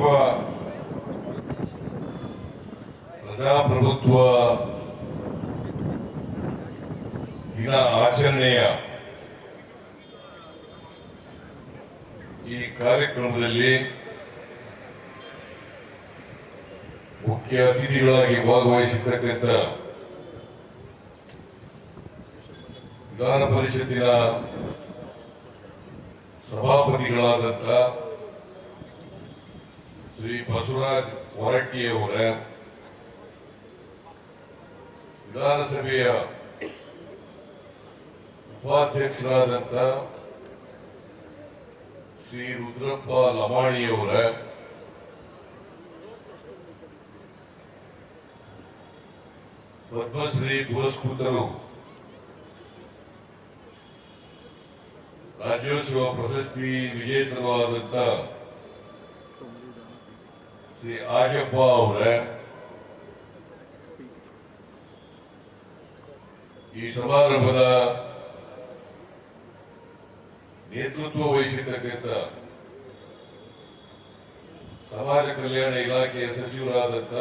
ವಿಶ್ವ ಪ್ರಜಾಪ್ರಭುತ್ವ ದಿನ ಆಚರಣೆಯ ಈ ಕಾರ್ಯಕ್ರಮದಲ್ಲಿ ಮುಖ್ಯ ಅತಿಥಿಗಳಾಗಿ ಭಾಗವಹಿಸಿರ್ತಕ್ಕಂಥ ವಿಧಾನ ಪರಿಷತ್ತಿನ ಸಭಾಪತಿಗಳಾದಂಥ ಶ್ರೀ ಬಸವರಾಜ್ ಹೊರಟ್ಟಿಯವರ. ವಿಧಾನಸಭೆಯ ಉಪಾಧ್ಯಕ್ಷರಾದಂಥ ಶ್ರೀ ರುದ್ರಪ್ಪ ಲಮಾಣಿಯವರ. ಪದ್ಮಶ್ರೀ ಪುರಸ್ಕೃತರು. ರಾಜ್ಯೋತ್ಸವ ಪ್ರಶಸ್ತಿ ವಿಜೇತರಾದಂಥ ಶ್ರೀ ಆಜಪ್ಪ ಅವರ ಈ ಸಮಾರಂಭದ ನೇತೃತ್ವ ವಹಿಸಿರ್ತಕ್ಕಂಥ ಸಮಾಜ ಕಲ್ಯಾಣ ಇಲಾಖೆಯ ಸಚಿವರಾದಂಥ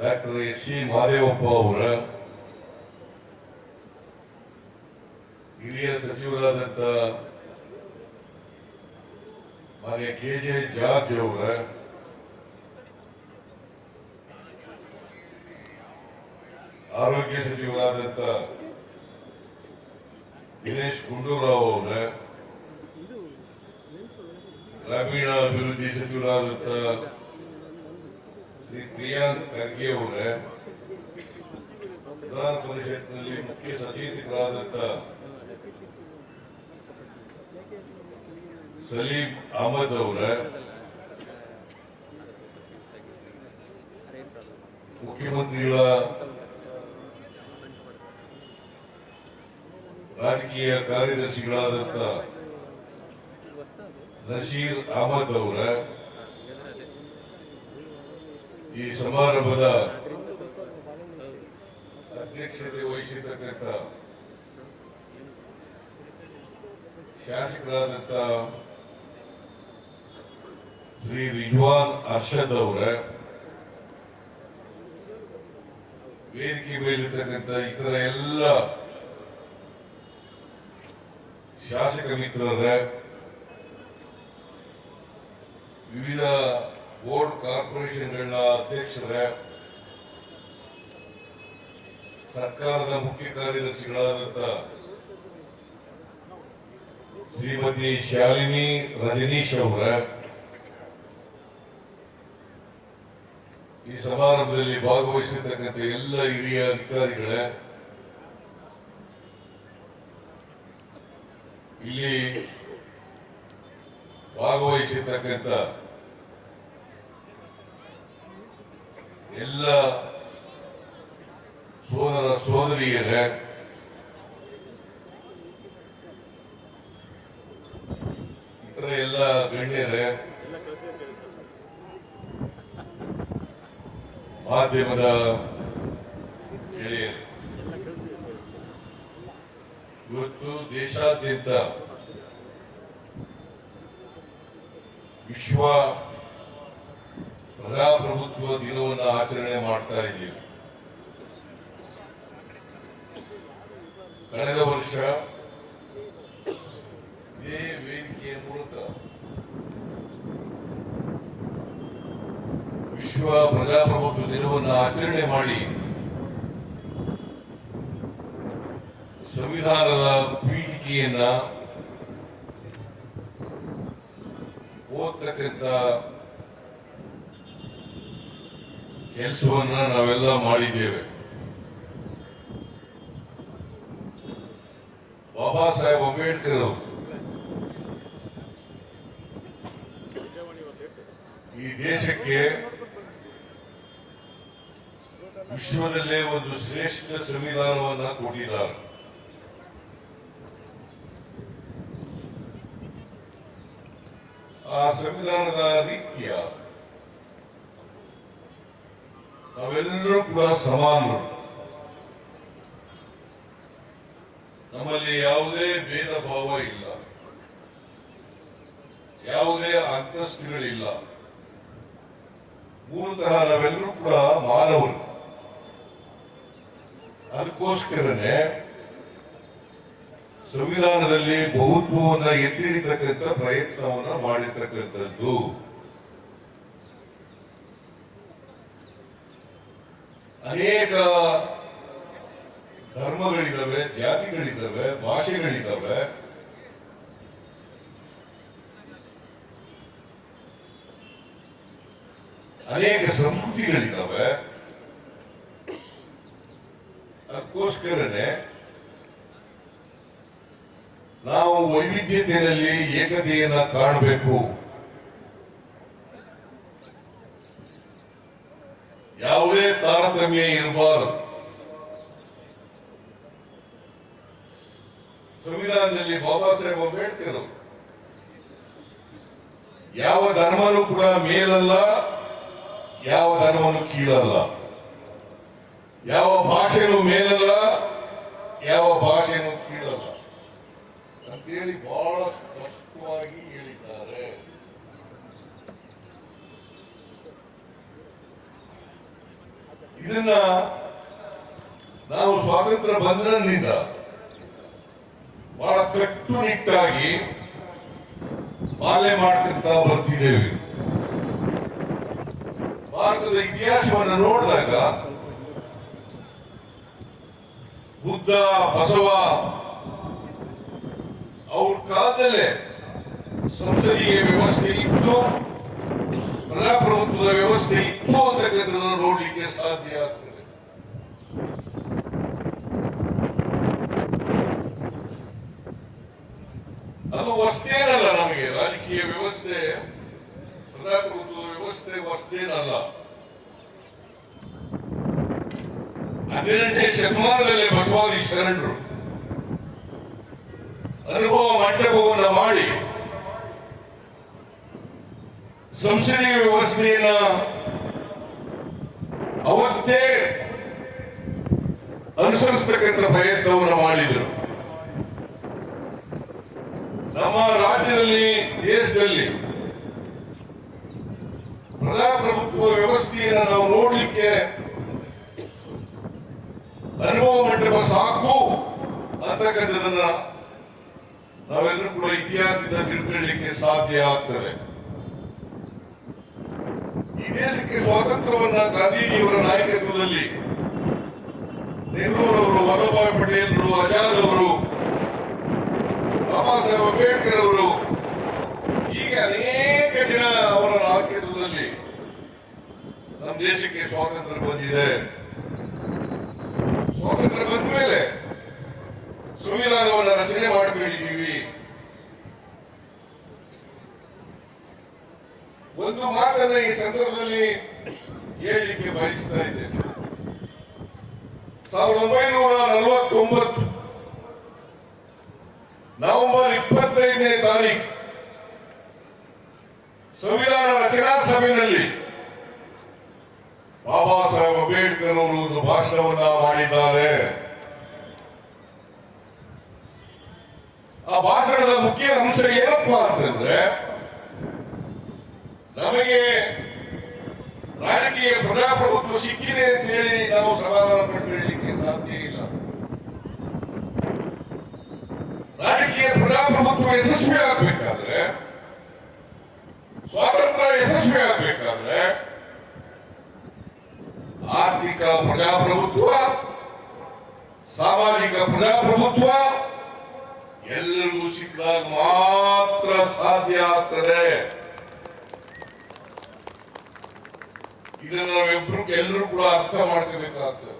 ಡಾಕ್ಟರ್ ಎಸ್ ಸಿ ಮಹದೇವಪ್ಪ ಅವರ ಹಿರಿಯ ಸಚಿವರಾದಂಥ ಮಾನ್ಯ ಕೆ ಜೆ ಜಾರ್ಜ್ ಆರೋಗ್ಯ ಸಚಿವರಾದಂಥ ದಿನೇಶ್ ಗುಂಡೂರಾವ್ ಅವರ ಗ್ರಾಮೀಣ ಅಭಿವೃದ್ಧಿ ಸಚಿವರಾದಂಥ ಶ್ರೀ ಪ್ರಿಯಾಂಕ್ ಖರ್ಗೆ ಅವರ ವಿಧಾನ ಪರಿಷತ್ನಲ್ಲಿ ಮುಖ್ಯ ಸಚೇತಕರಾದಂಥ ಸಲೀಂ ಅಹಮದ್ ಅವರ. ಮುಖ್ಯಮಂತ್ರಿಗಳ ರಾಜಕೀಯ ಕಾರ್ಯದರ್ಶಿಗಳಾದಂಥ ನಶೀರ್ ಅಹಮದ್ ಅವರ. ಈ ಸಮಾರಂಭದ ಅಧ್ಯಕ್ಷತೆ ವಹಿಸಿರ್ತಕ್ಕಂಥ ಶಾಸಕರಾದಂಥ ಶ್ರೀ ರಿಜ್ವಾನ್ ಅರ್ಷದ್ ಅವರ. ವೇದಿಕೆ ಮೇಲಿರ್ತಕ್ಕಂಥ ಇತರ ಎಲ್ಲ ಶಾಸಕ ಮಿತ್ರರ, ವಿವಿಧ ಬೋರ್ಡ್ ಕಾರ್ಪೊರೇಷನ್ಗಳ ಅಧ್ಯಕ್ಷರ, ಸರ್ಕಾರದ ಮುಖ್ಯ ಕಾರ್ಯದರ್ಶಿಗಳಾದಂಥ ಶ್ರೀಮತಿ ಶಾಲಿನಿ ರಜನೀಶ್ ಅವರ ಈ ಸಮಾರಂಭದಲ್ಲಿ ಭಾಗವಹಿಸಿರ್ತಕ್ಕಂಥ ಎಲ್ಲ ಹಿರಿಯ ಅಧಿಕಾರಿಗಳೇ ಇಲ್ಲಿ ಭಾಗವಹಿಸಿರ್ತಕ್ಕಂಥ ಎಲ್ಲ ಸೋದರ ಸೋದರಿಯರೇ ಇತರ ಎಲ್ಲ ಗಣ್ಯರೇ ಮಾಧ್ಯಮದ ಗೆಳೆಯರು. ಇವತ್ತು ದೇಶಾದ್ಯಂತ ವಿಶ್ವ ಪ್ರಜಾಪ್ರಭುತ್ವ ದಿನವನ್ನು ಆಚರಣೆ ಮಾಡ್ತಾ ಇದ್ದೀವಿ. ಕಳೆದ ವರ್ಷ ವಿಶ್ವ ಪ್ರಜಾಪ್ರಭುತ್ವ ದಿನವನ್ನು ಆಚರಣೆ ಮಾಡಿ ಸಂವಿಧಾನದ ಪೀಠಿಕೆಯನ್ನ ಓದ್ತಕ್ಕಂಥ ಕೆಲಸವನ್ನ ನಾವೆಲ್ಲ ಮಾಡಿದ್ದೇವೆ. ಬಾಬಾ ಸಾಹೇಬ್ ಅಂಬೇಡ್ಕರ್ ಅವರು ಈ ದೇಶಕ್ಕೆ ವಿಶ್ವದಲ್ಲೇ ಒಂದು ಶ್ರೇಷ್ಠ ಸಂವಿಧಾನವನ್ನು ಕೊಟ್ಟಿದ್ದಾರೆ. ಆ ಸಂವಿಧಾನದ ರೀತಿಯ ನಾವೆಲ್ಲರೂ ಕೂಡ ಸಮಾನರು. ನಮ್ಮಲ್ಲಿ ಯಾವುದೇ ಭೇದ ಭಾವ ಇಲ್ಲ. ಯಾವುದೇ ಅಂತಸ್ತುಗಳಿಲ್ಲ ಮೂಲತಃ ನಾವೆಲ್ಲರೂ ಕೂಡ ಮಾನವರು. ಅದಕ್ಕೋಸ್ಕರನೇ ಸಂವಿಧಾನದಲ್ಲಿ ಬಹುತ್ವವನ್ನು ಎತ್ತಿ ಪ್ರಯತ್ನವನ್ನು ಪ್ರಯತ್ನವನ್ನ ಮಾಡಿರ್ತಕ್ಕಂಥದ್ದು. ಅನೇಕ ಧರ್ಮಗಳಿದ್ದಾವೆ ಜಾತಿಗಳಿದ್ದಾವೆ ಭಾಷೆಗಳಿದ್ದಾವೆ ಅನೇಕ ಸಂಸ್ಕೃತಿಗಳಿದ್ದಾವೆ ಅದಕ್ಕೋಸ್ಕರನೇ ನಾವು ವೈವಿಧ್ಯತೆಯಲ್ಲಿ ಏಕತೆಯನ್ನು ಕಾಣಬೇಕು. ಯಾವುದೇ ತಾರತಮ್ಯ ಇರಬಾರದು. ಸಂವಿಧಾನದಲ್ಲಿ ಬಾಬಾ ಸಾಹೇಬ್ ಅಂಬೇಡ್ಕರ್ ಯಾವ ಧರ್ಮನೂ ಕೂಡ ಮೇಲಲ್ಲ, ಯಾವ ಧರ್ಮನೂ ಕೀಳಲ್ಲ. ಯಾವ ಭಾಷೆನೂ ಮೇಲಲ್ಲ, ಯಾವ ಭಾಷೆನೂ ಕೀಳಲ್ಲ. ಅಂತೇಳಿ ಬಹಳ ಸ್ಪಷ್ಟವಾಗಿ ಹೇಳಿದ್ದಾರೆ. ಇದನ್ನ ನಾವು ಸ್ವಾತಂತ್ರ್ಯ ಬಂಧನದಿಂದ ಬಹಳ ಕಟ್ಟುನಿಟ್ಟಾಗಿ ಮಾಲೆ ಮಾಡ್ಕೊಂತ ಬರ್ತಿದ್ದೇವೆ. ಭಾರತದ ಇತಿಹಾಸವನ್ನು ನೋಡಿದಾಗ ಬುದ್ಧ ಬಸವ ಅವ್ರ ಕಾಲದಲ್ಲೇ ಸಂಸದೀಯ ವ್ಯವಸ್ಥೆ ಇತ್ತು ಪ್ರಜಾಪ್ರಭುತ್ವದ ವ್ಯವಸ್ಥೆ ಇತ್ತು ಅಂತಕ್ಕಂಥದ್ದನ್ನು ನೋಡಲಿಕ್ಕೆ ಸಾಧ್ಯ ಆಗ್ತದೆ ಅದು ವಸ್ತೇನಲ್ಲ ನಮಗೆ ರಾಜಕೀಯ ವ್ಯವಸ್ಥೆ ಪ್ರಜಾಪ್ರಭುತ್ವದ ವ್ಯವಸ್ಥೆ ವಸ್ತೇನಲ್ಲ ಹನ್ನೆರಡನೇ ಶತಮಾನದಲ್ಲಿ ಬಸವಾದಿ ಶರಣರು ಅನುಭವ ಮಂಟಪವನ್ನು ಮಾಡಿ ಸಂಸದೀಯ ವ್ಯವಸ್ಥೆಯನ್ನ ಅವತ್ತೇ ಅನುಸರಿಸತಕ್ಕಂಥ ಪ್ರಯತ್ನವನ್ನು ಮಾಡಿದರು. ನಮ್ಮ ರಾಜ್ಯದಲ್ಲಿ, ದೇಶದಲ್ಲಿ ಪ್ರಜಾಪ್ರಭುತ್ವ ವ್ಯವಸ್ಥೆಯನ್ನು ನಾವು ನೋಡಲಿಕ್ಕೆ ಅನುಭವ ಮಂಟಪ ಸಾಕು. ಅಂತಕ್ಕಂಥದನ್ನ ನಾವೆಲ್ಲರೂ ಕೂಡ ಇತಿಹಾಸದಿಂದ ತಿಳ್ಕೊಳ್ಳಿಕ್ಕೆ ಸಾಧ್ಯ ಆಗ್ತದೆ. ಈ ದೇಶಕ್ಕೆ ಸ್ವಾತಂತ್ರ್ಯವನ್ನ ಗಾಂಧೀಜಿಯವರ ನಾಯಕತ್ವದಲ್ಲಿ ನೆಹರೂರವರು ವಲ್ಲಭಾಯ್ ಪಟೇಲ್ರು ಅಜಾದ್ ಅವರು, ಬಾಬಾ ಸಾಹೇಬ್ ಅಂಬೇಡ್ಕರ್ ಅವರು, ಹೀಗೆ ಅನೇಕ ಜನ ಅವರ ನಾಯಕತ್ವದಲ್ಲಿ ನಮ್ಮ ದೇಶಕ್ಕೆ ಸ್ವಾತಂತ್ರ್ಯ ಬಂದಿದೆ. ಸ್ವಾತಂತ್ರ್ಯ ಬಂದ ಮೇಲೆ ಸಂವಿಧಾನವನ್ನು ರಚನೆ ಮಾಡಿಕೊಂಡಿದ್ದೀವಿ ಒಂದು ಮಾತನ್ನ ಈ ಸಂದರ್ಭದಲ್ಲಿ ಹೇಳಲಿಕ್ಕೆ ಬಯಸ್ತಾ ಇದ್ದೇನೆ. ಸಾವಿರದ ಒಂಬೈನೂರ ನಲವತ್ತೊಂಬತ್ತು ನವೆಂಬರ್ ಇಪ್ಪತ್ತೈದನೇ ತಾರೀಕು ಸಂವಿಧಾನ ರಚನಾ ಸಭೆಯಲ್ಲಿ ಬಾಬಾ ಸಾಹೇಬ್ ಅಂಬೇಡ್ಕರ್ ಅವರು ಒಂದು ಭಾಷಣವನ್ನ ಮಾಡಿದ್ದಾರೆ. ಆ ಭಾಷಣದ ಮುಖ್ಯ ಅಂಶ ಏನಪ್ಪಾ ಅಂತಂದ್ರೆ, ನಮಗೆ ರಾಜಕೀಯ ಪ್ರಜಾಪ್ರಭುತ್ವ ಸಿಕ್ಕಿದೆ ಅಂತ ಹೇಳಿ ನಾವು ಸಮಾಧಾನ ಪಟ್ಟಿರಲಿಕ್ಕೆ ಸಾಧ್ಯ ಇಲ್ಲ. ರಾಜಕೀಯ ಪ್ರಜಾಪ್ರಭುತ್ವ ಯಶಸ್ವಿ ಆಗ್ಬೇಕಾದ್ರೆ ಸ್ವಾತಂತ್ರ್ಯ ಯಶಸ್ವಿ ಆಗ್ಬೇಕಾದ್ರೆ ಆರ್ಥಿಕ ಪ್ರಜಾಪ್ರಭುತ್ವ ಸಾಮಾಜಿಕ ಪ್ರಜಾಪ್ರಭುತ್ವ ಎಲ್ಲರಿಗೂ ಸಿಕ್ಕಾಗ ಮಾತ್ರ ಸಾಧ್ಯ ಆಗ್ತದೆ. ಇದನ್ನು ನಾವಿಬ್ರು ಎಲ್ಲರೂ ಕೂಡ ಅರ್ಥ ಮಾಡ್ಕೋಬೇಕಾಗ್ತದೆ.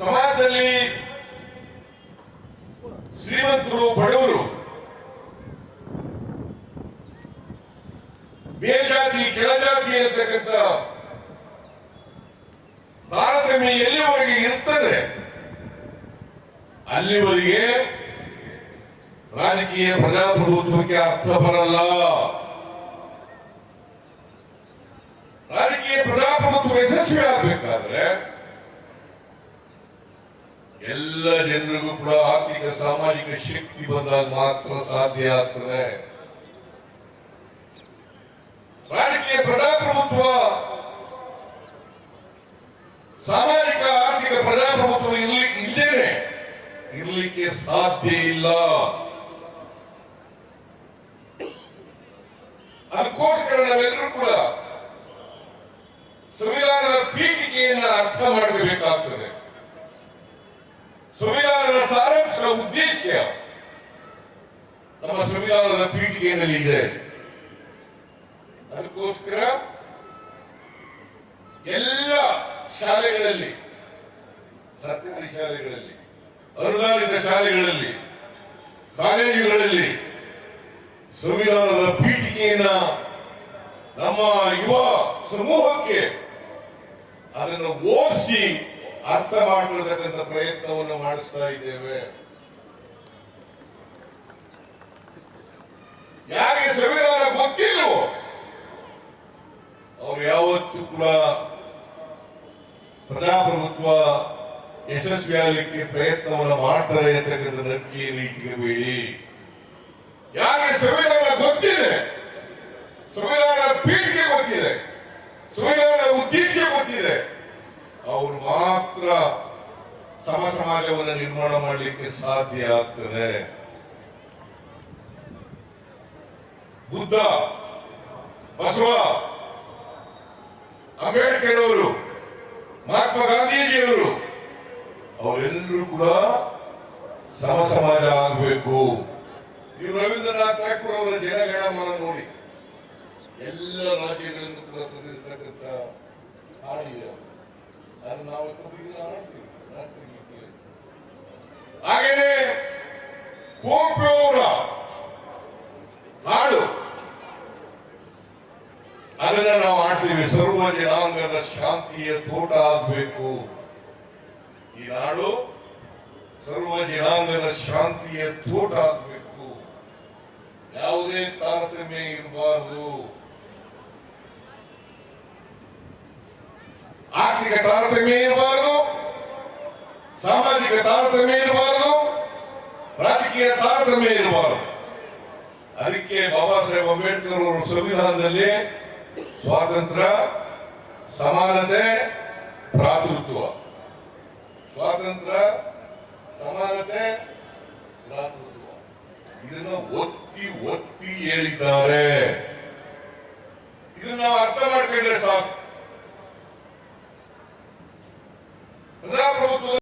ಸಮಾಜದಲ್ಲಿ ಶ್ರೀಮಂತರು, ಬಡವರು ಮೇಲ್ಜಾತಿ, ಕೆಳಜಾತಿ ಅಂತಕ್ಕಂಥ ತಾರತಮ್ಯ ಎಲ್ಲಿವರೆಗೆ ಇರ್ತದೆ, ಅಲ್ಲಿವರೆಗೆ ರಾಜಕೀಯ ಪ್ರಜಾಪ್ರಭುತ್ವಕ್ಕೆ ಅರ್ಥ ಬರಲ್ಲ. ರಾಜಕೀಯ ಪ್ರಜಾಪ್ರಭುತ್ವ ಯಶಸ್ವಿ ಆಗಬೇಕಾದ್ರೆ ಎಲ್ಲ ಜನರಿಗೂ ಕೂಡ ಆರ್ಥಿಕ, ಸಾಮಾಜಿಕ ಶಕ್ತಿ ಬಂದಾಗ ಮಾತ್ರ ಸಾಧ್ಯ ಆಗ್ತದೆ. ರಾಜಕೀಯ ಪ್ರಜಾಪ್ರಭುತ್ವ ಸಾಮಾಜಿಕ ಆರ್ಥಿಕ ಪ್ರಜಾಪ್ರಭುತ್ವ ಇರ್ಲಿ ಇದ್ದೇನೆ ಇರ್ಲಿಕ್ಕೆ ಸಾಧ್ಯ ಇಲ್ಲ ಅದಕ್ಕೋಸ್ಕರ ನಾವೆಲ್ಲರೂ ಕೂಡ ಸಂವಿಧಾನದ ಪೀಠಿಕೆಯನ್ನ ಅರ್ಥ ಮಾಡಬೇಕಾಗ್ತದೆ ಸಂವಿಧಾನದ ಸಾರಾಂಶದ ಉದ್ದೇಶ ನಮ್ಮ ಸಂವಿಧಾನದ ಪೀಠಿಕೆಯಲ್ಲಿ ಇದೆ. ಅದಕ್ಕೋಸ್ಕರ ಎಲ್ಲ ಶಾಲೆಗಳಲ್ಲಿ, ಸರ್ಕಾರಿ ಶಾಲೆಗಳಲ್ಲಿ, ಅನುದಾನಿತ ಶಾಲೆಗಳಲ್ಲಿ, ಕಾಲೇಜುಗಳಲ್ಲಿ ಸಂವಿಧಾನದ ಪೀಠಿಕೆಯನ್ನ ನಮ್ಮ ಯುವ ಸಮೂಹಕ್ಕೆ ಅದನ್ನು ಓದಿಸಿ ಅರ್ಥ ಮಾಡಿರತಕ್ಕಂಥ ಪ್ರಯತ್ನವನ್ನು ಮಾಡಿಸ್ತಾ ಇದ್ದೇವೆ. ಯಾರಿಗೆ ಸಂವಿಧಾನ ಗೊತ್ತಿಲ್ಲವೋ ಅವರು ಯಾವತ್ತು ಕೂಡ ಪ್ರಜಾಪ್ರಭುತ್ವ ಯಶಸ್ವಿಯಾಗಲಿಕ್ಕೆ ಪ್ರಯತ್ನವನ್ನು ಮಾಡ್ತಾರೆ ಅಂತಕ್ಕಂಥ ನಂಬಿಕೆಯಲ್ಲಿ ಇಟ್ಟಿರಬೇಡಿ ಯಾರಿಗೆ ಸಂವಿಧಾನ ಗೊತ್ತಿದೆ ಸಂವಿಧಾನ ಪೀಠಿಗೆ ಗೊತ್ತಿದೆ ಸಂವಿಧಾನ ಉದ್ದೇಶ ಗೊತ್ತಿದೆ ಅವರು ಮಾತ್ರ ಸಮ ಸಮಾಜವನ್ನು ನಿರ್ಮಾಣ ಮಾಡಲಿಕ್ಕೆ ಸಾಧ್ಯ ಆಗ್ತದೆ. ಬುದ್ಧ, ಬಸವ ಅಂಬೇಡ್ಕರ್ ಅವರು ಮಹಾತ್ಮ ಗಾಂಧೀಜಿಯವರು, ಅವರೆಲ್ಲರೂ ಕೂಡ ಸಮ ಸಮಾಜ ಆಗಬೇಕು. ನೀವು ರವೀಂದ್ರನಾಥ್ ಠಾಕೂರ್ ಅವರ ಜನಗಣಮನ ನೋಡಿ. ಎಲ್ಲ ರಾಜ್ಯಗಳನ್ನು ಕೂಡ ಪ್ರತಿನಿಧಿಸ್ತಕ್ಕಂಥ ಹಾಡಿದೆ ಅದನ್ನು ನಾವು ಹಾಡ್ತೀವಿ ರಾತ್ರಿಗೆ. ಹಾಗೇನೆ ಕುವೆಂಪು ಅವರ ಹಾಡು ಅದನ್ನ ನಾವು ಆಡ್ತೀವಿ. ಸರ್ವ ಜನಾಂಗದ ಶಾಂತಿಯ ತೋಟ ಆಗಬೇಕು. ಈ ನಾಡು ಸರ್ವ ಜನಾಂಗದ ಶಾಂತಿಯ ತೋಟ ಆಗಬೇಕು. ಯಾವುದೇ ತಾರತಮ್ಯ ಇರಬಾರದು. ಆರ್ಥಿಕ ತಾರತಮ್ಯ ಇರಬಾರದು. ಸಾಮಾಜಿಕ ತಾರತಮ್ಯ ಇರಬಾರದು. ರಾಜಕೀಯ ತಾರತಮ್ಯ ಇರಬಾರದು. ಅದಕ್ಕೆ ಬಾಬಾ ಸಾಹೇಬ್ ಅಂಬೇಡ್ಕರ್ ಅವರು ಸಂವಿಧಾನದಲ್ಲಿ ಸ್ವಾತಂತ್ರ್ಯ, ಸಮಾನತೆ, ಭ್ರಾತೃತ್ವ. ಸ್ವಾತಂತ್ರ್ಯ, ಸಮಾನತೆ, ಭ್ರಾತೃತ್ವ. ಇದನ್ನು ಒತ್ತಿ ಒತ್ತಿ ಹೇಳಿದ್ದಾರೆ. ಇದನ್ನ ನಾವು ಅರ್ಥ ಮಾಡ್ಕೊಂಡ್ರೆ ಸಾಕು. ಪ್ರಜಾಪ್ರಭುತ್ವ